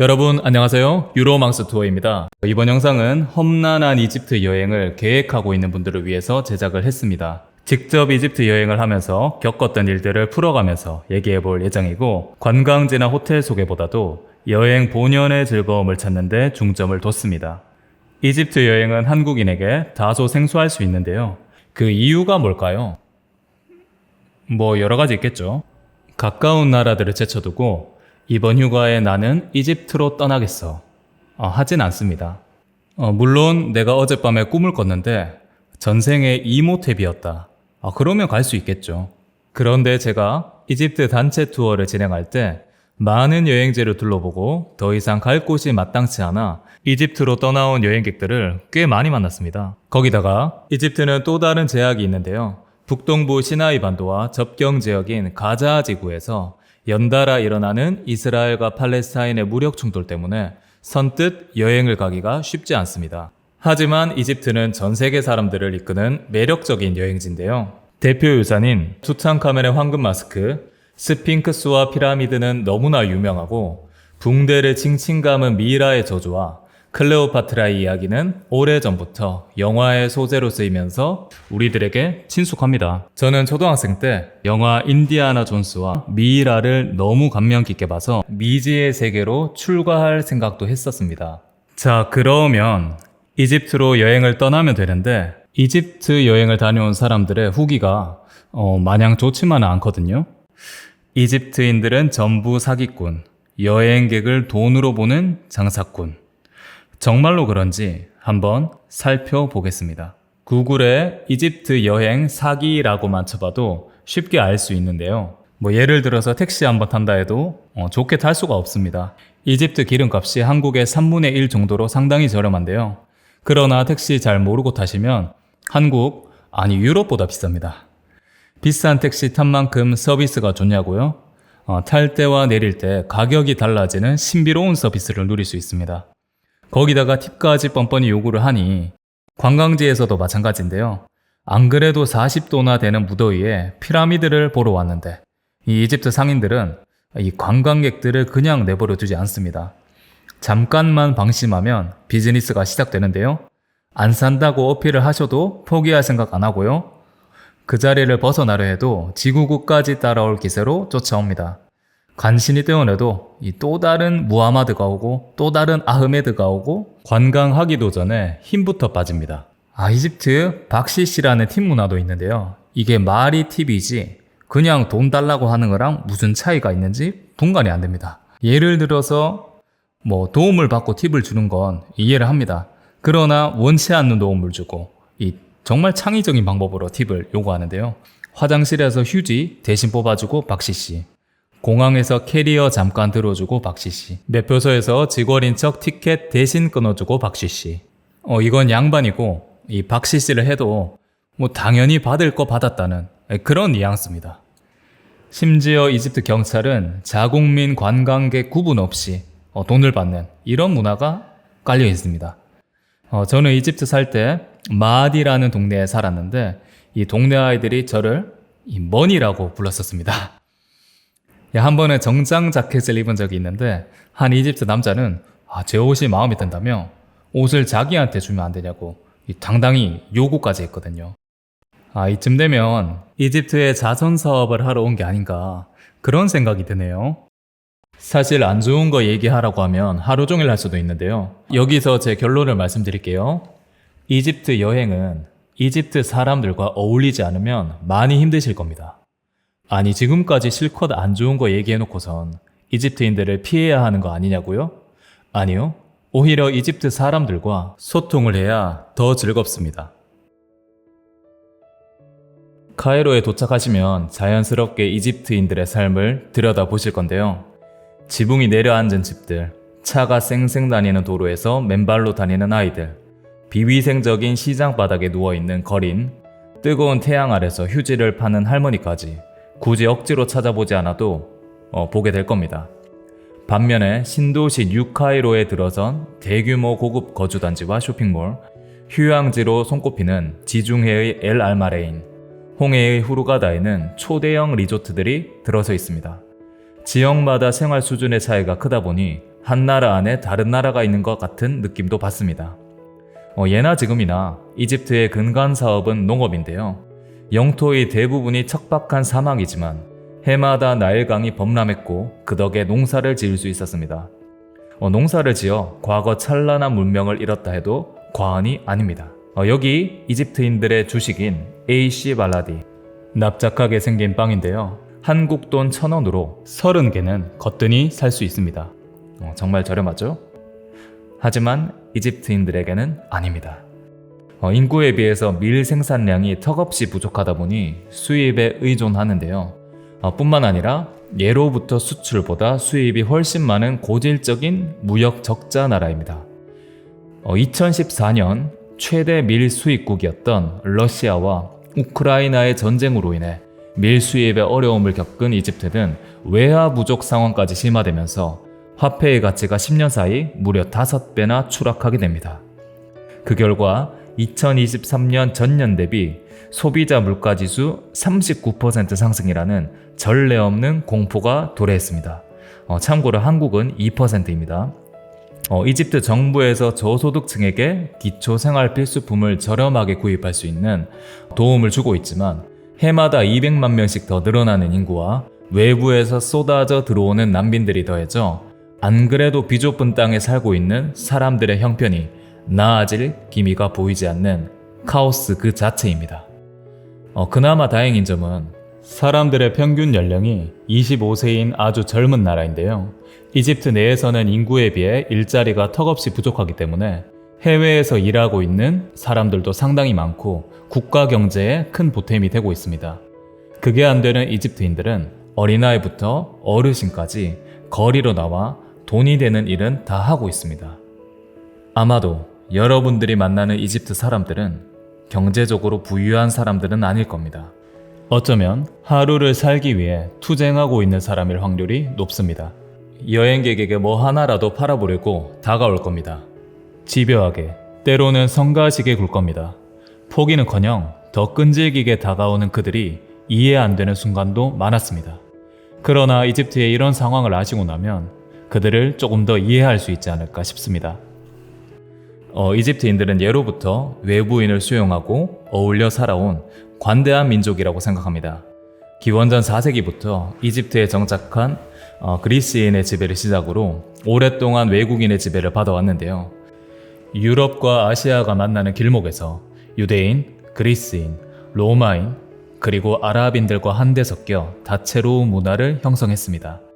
여러분 안녕하세요. 유로망스 투어입니다. 이번 영상은 험난한 이집트 여행을 계획하고 있는 분들을 위해서 제작을 했습니다. 직접 이집트 여행을 하면서 겪었던 일들을 풀어가면서 얘기해 볼 예정이고 관광지나 호텔 소개보다도 여행 본연의 즐거움을 찾는 데 중점을 뒀습니다. 이집트 여행은 한국인에게 다소 생소할 수 있는데요. 그 이유가 뭘까요? 뭐 여러 가지 있겠죠. 가까운 나라들을 제쳐두고 이번 휴가에 나는 이집트로 떠나겠어. 어, 하진 않습니다. 어, 물론 내가 어젯밤에 꿈을 꿨는데 전생에 이모탭이었다. 아, 그러면 갈 수 있겠죠. 그런데 제가 이집트 단체 투어를 진행할 때 많은 여행지를 둘러보고 더 이상 갈 곳이 마땅치 않아 이집트로 떠나온 여행객들을 꽤 많이 만났습니다. 거기다가 이집트는 또 다른 제약이 있는데요. 북동부 시나이 반도와 접경 지역인 가자 지구에서 연달아 일어나는 이스라엘과 팔레스타인의 무력 충돌 때문에 선뜻 여행을 가기가 쉽지 않습니다. 하지만 이집트는 전 세계 사람들을 이끄는 매력적인 여행지인데요. 대표 유산인 투탕카멘의 황금 마스크, 스핑크스와 피라미드는 너무나 유명하고 붕대를 칭칭 감은 미이라의 저주와 클레오파트라의 이야기는 오래전부터 영화의 소재로 쓰이면서 우리들에게 친숙합니다. 저는 초등학생 때 영화 인디아나 존스와 미이라를 너무 감명 깊게 봐서 미지의 세계로 출가할 생각도 했었습니다. 자, 그러면 이집트로 여행을 떠나면 되는데 이집트 여행을 다녀온 사람들의 후기가 어, 마냥 좋지만은 않거든요. 이집트인들은 전부 사기꾼, 여행객을 돈으로 보는 장사꾼. 정말로 그런지 한번 살펴보겠습니다. 구글에 이집트 여행 사기라고만 쳐봐도 쉽게 알 수 있는데요. 뭐 예를 들어서 택시 한번 탄다 해도 어, 좋게 탈 수가 없습니다. 이집트 기름값이 한국의 3분의 1 정도로 상당히 저렴한데요. 그러나 택시 잘 모르고 타시면 한국, 아니 유럽보다 비쌉니다. 비싼 택시 탄 만큼 서비스가 좋냐고요? 어, 탈 때와 내릴 때 가격이 달라지는 신비로운 서비스를 누릴 수 있습니다. 거기다가 팁까지 뻔뻔히 요구를 하니 관광지에서도 마찬가지인데요. 안 그래도 40도나 되는 무더위에 피라미드를 보러 왔는데 이 이집트 상인들은 이 관광객들을 그냥 내버려 두지 않습니다. 잠깐만 방심하면 비즈니스가 시작되는데요. 안 산다고 어필을 하셔도 포기할 생각 안 하고요. 그 자리를 벗어나려 해도 지구국까지 따라올 기세로 쫓아옵니다. 간신히 떼어내도 이 또 다른 무하마드가 오고 또 다른 아흐메드가 오고 관광하기도 전에 힘부터 빠집니다. 아 이집트 박시시라는 팀 문화도 있는데요. 이게 말이 팁이지 그냥 돈 달라고 하는 거랑 무슨 차이가 있는지 분간이 안 됩니다. 예를 들어서 뭐 도움을 받고 팁을 주는 건 이해를 합니다. 그러나 원치 않는 도움을 주고 이 정말 창의적인 방법으로 팁을 요구하는데요. 화장실에서 휴지 대신 뽑아주고 박시 씨. 공항에서 캐리어 잠깐 들어주고 박씨 씨. 매표소에서 직원인 척 티켓 대신 끊어주고 박씨 씨. 어, 이건 양반이고, 이 박씨 씨를 해도, 뭐, 당연히 받을 거 받았다는 그런 뉘앙스입니다. 심지어 이집트 경찰은 자국민 관광객 구분 없이 어, 돈을 받는 이런 문화가 깔려 있습니다. 어, 저는 이집트 살 때 마디라는 동네에 살았는데 이 동네 아이들이 저를 이 머니라고 불렀었습니다. 야, 한 번에 정장 자켓을 입은 적이 있는데 한 이집트 남자는 아, 제 옷이 마음에 든다며 옷을 자기한테 주면 안 되냐고 이 당당히 요구까지 했거든요. 아, 이쯤 되면 이집트에 자선 사업을 하러 온 게 아닌가 그런 생각이 드네요. 사실 안 좋은 거 얘기하라고 하면 하루 종일 할 수도 있는데요. 여기서 제 결론을 말씀드릴게요. 이집트 여행은 이집트 사람들과 어울리지 않으면 많이 힘드실 겁니다. 아니 지금까지 실컷 안 좋은 거 얘기해놓고선 이집트인들을 피해야 하는 거 아니냐고요? 아니요. 오히려 이집트 사람들과 소통을 해야 더 즐겁습니다. 카이로에 도착하시면 자연스럽게 이집트인들의 삶을 들여다 보실 건데요. 지붕이 내려앉은 집들, 차가 쌩쌩 다니는 도로에서 맨발로 다니는 아이들, 비위생적인 시장 바닥에 누워있는 거린, 뜨거운 태양 아래서 휴지를 파는 할머니까지 굳이 억지로 찾아보지 않아도 어, 보게 될 겁니다. 반면에 신도시 뉴카이로에 들어선 대규모 고급 거주단지와 쇼핑몰, 휴양지로 손꼽히는 지중해의 엘 알마레인, 홍해의 후르가다에는 초대형 리조트들이 들어서 있습니다. 지역마다 생활 수준의 차이가 크다 보니 한 나라 안에 다른 나라가 있는 것 같은 느낌도 받습니다. 어, 예나 지금이나 이집트의 근간 사업은 농업인데요. 영토의 대부분이 척박한 사막이지만 해마다 나일강이 범람했고 그 덕에 농사를 지을 수 있었습니다. 어, 농사를 지어 과거 찬란한 문명을 잃었다 해도 과언이 아닙니다. 어, 여기 이집트인들의 주식인 AC 발라디 납작하게 생긴 빵인데요. 한국 돈 천원으로 30개는 거뜬히 살 수 있습니다. 어, 정말 저렴하죠? 하지만 이집트인들에게는 아닙니다. 어, 인구에 비해서 밀 생산량이 턱없이 부족하다 보니 수입에 의존하는데요. 어, 뿐만 아니라 예로부터 수출보다 수입이 훨씬 많은 고질적인 무역 적자 나라입니다. 어, 2014년 최대 밀 수입국이었던 러시아와 우크라이나의 전쟁으로 인해 밀 수입에 어려움을 겪은 이집트는 외화 부족 상황까지 심화되면서 화폐의 가치가 10년 사이 무려 5배나 추락하게 됩니다. 그 결과 2023년 전년 대비 소비자 물가지수 39% 상승이라는 전례 없는 공포가 도래했습니다. 어, 참고로 한국은 2%입니다. 어, 이집트 정부에서 저소득층에게 기초 생활 필수품을 저렴하게 구입할 수 있는 도움을 주고 있지만 해마다 200만 명씩 더 늘어나는 인구와 외부에서 쏟아져 들어오는 난민들이 더해져 안 그래도 비좁은 땅에 살고 있는 사람들의 형편이 나아질 기미가 보이지 않는 카오스 그 자체입니다. 어, 그나마 다행인 점은 사람들의 평균 연령이 25세인 아주 젊은 나라인데요. 이집트 내에서는 인구에 비해 일자리가 턱없이 부족하기 때문에 해외에서 일하고 있는 사람들도 상당히 많고 국가 경제에 큰 보탬이 되고 있습니다. 그게 안 되는 이집트인들은 어린아이부터 어르신까지 거리로 나와 돈이 되는 일은 다 하고 있습니다. 아마도 여러분들이 만나는 이집트 사람들은 경제적으로 부유한 사람들은 아닐 겁니다. 어쩌면 하루를 살기 위해 투쟁하고 있는 사람일 확률이 높습니다. 여행객에게 뭐 하나라도 팔아보려고 다가올 겁니다. 집요하게, 때로는 성가시게 굴 겁니다. 포기는커녕 더 끈질기게 다가오는 그들이 이해 안 되는 순간도 많았습니다. 그러나 이집트의 이런 상황을 아시고 나면 그들을 조금 더 이해할 수 있지 않을까 싶습니다. 어, 이집트인들은 예로부터 외부인을 수용하고 어울려 살아온 관대한 민족이라고 생각합니다. 기원전 4세기부터 이집트에 정착한 어, 그리스인의 지배를 시작으로 오랫동안 외국인의 지배를 받아왔는데요. 유럽과 아시아가 만나는 길목에서 유대인, 그리스인, 로마인, 그리고 아랍인들과 한데 섞여 다채로운 문화를 형성했습니다.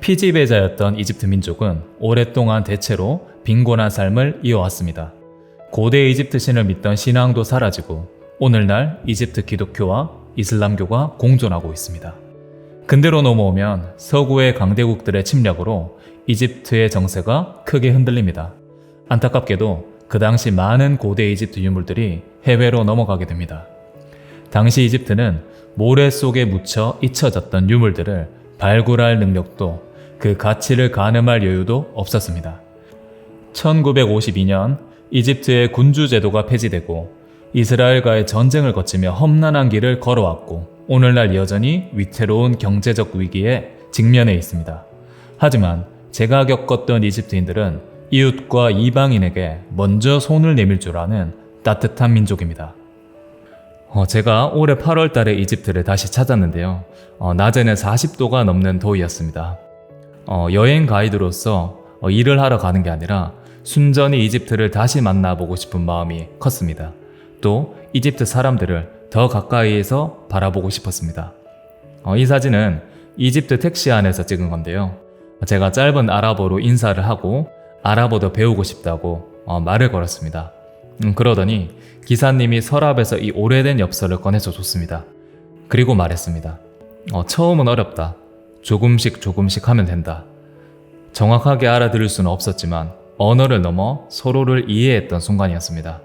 피지배자였던 이집트 민족은 오랫동안 대체로 빈곤한 삶을 이어왔습니다. 고대 이집트 신을 믿던 신앙도 사라지고 오늘날 이집트 기독교와 이슬람교가 공존하고 있습니다. 근대로 넘어오면 서구의 강대국들의 침략으로 이집트의 정세가 크게 흔들립니다. 안타깝게도 그 당시 많은 고대 이집트 유물들이 해외로 넘어가게 됩니다. 당시 이집트는 모래 속에 묻혀 잊혀졌던 유물들을 발굴할 능력도 그 가치를 가늠할 여유도 없었습니다. 1952년 이집트의 군주 제도가 폐지되고 이스라엘과의 전쟁을 거치며 험난한 길을 걸어왔고 오늘날 여전히 위태로운 경제적 위기에 직면해 있습니다. 하지만 제가 겪었던 이집트인들은 이웃과 이방인에게 먼저 손을 내밀 줄 아는 따뜻한 민족입니다. 어, 제가 올해 8월 달에 이집트를 다시 찾았는데요. 어, 낮에는 40도가 넘는 더위였습니다. 어, 여행 가이드로서 어, 일을 하러 가는 게 아니라 순전히 이집트를 다시 만나보고 싶은 마음이 컸습니다. 또 이집트 사람들을 더 가까이에서 바라보고 싶었습니다. 어, 이 사진은 이집트 택시 안에서 찍은 건데요. 제가 짧은 아랍어로 인사를 하고 아랍어도 배우고 싶다고 어, 말을 걸었습니다. 음, 그러더니 기사님이 서랍에서 이 오래된 엽서를 꺼내서 줬습니다. 그리고 말했습니다. 어, 처음은 어렵다. 조금씩 조금씩 하면 된다. 정확하게 알아들을 수는 없었지만 언어를 넘어 서로를 이해했던 순간이었습니다.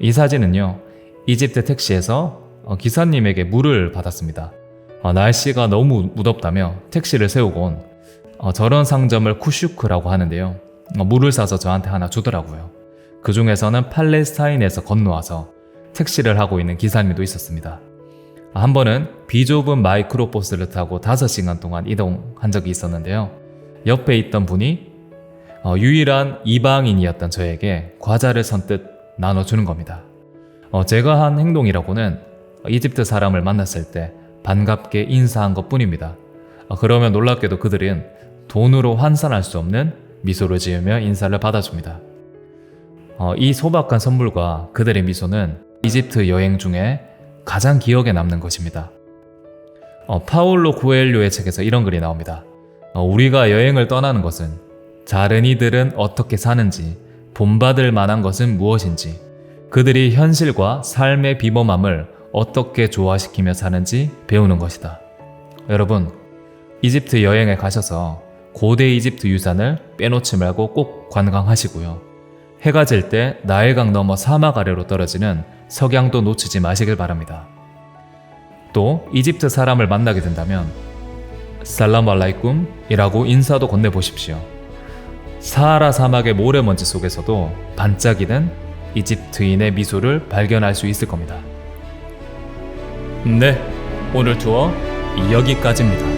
이 사진은요, 이집트 택시에서 어, 기사님에게 물을 받았습니다. 어, 날씨가 너무 무덥다며 택시를 세우곤 어, 저런 상점을 쿠슈크라고 하는데요. 물을 사서 저한테 하나 주더라고요. 그 중에서는 팔레스타인에서 건너와서 택시를 하고 있는 기사님도 있었습니다. 한 번은 비좁은 마이크로버스를 타고 5시간 동안 이동한 적이 있었는데요. 옆에 있던 분이 어, 유일한 이방인이었던 저에게 과자를 선뜻 나눠주는 겁니다. 어, 제가 한 행동이라고는 이집트 사람을 만났을 때 반갑게 인사한 것 뿐입니다. 어, 그러면 놀랍게도 그들은 돈으로 환산할 수 없는 미소를 지으며 인사를 받아줍니다. 어, 이 소박한 선물과 그들의 미소는 이집트 여행 중에 가장 기억에 남는 것입니다. 어, 파울로 구엘료의 책에서 이런 글이 나옵니다. 어, 우리가 여행을 떠나는 것은 다른 이들은 어떻게 사는지, 본받을 만한 것은 무엇인지, 그들이 현실과 삶의 비범함을 어떻게 조화시키며 사는지 배우는 것이다. 여러분, 이집트 여행에 가셔서 고대 이집트 유산을 빼놓지 말고 꼭 관광하시고요. 해가 질 때 나일강 넘어 사막 아래로 떨어지는 석양도 놓치지 마시길 바랍니다. 또 이집트 사람을 만나게 된다면 살람 알라이쿰이라고 인사도 건네보십시오. 사하라 사막의 모래먼지 속에서도 반짝이는 이집트인의 미소를 발견할 수 있을 겁니다. 네, 오늘 투어 여기까지입니다.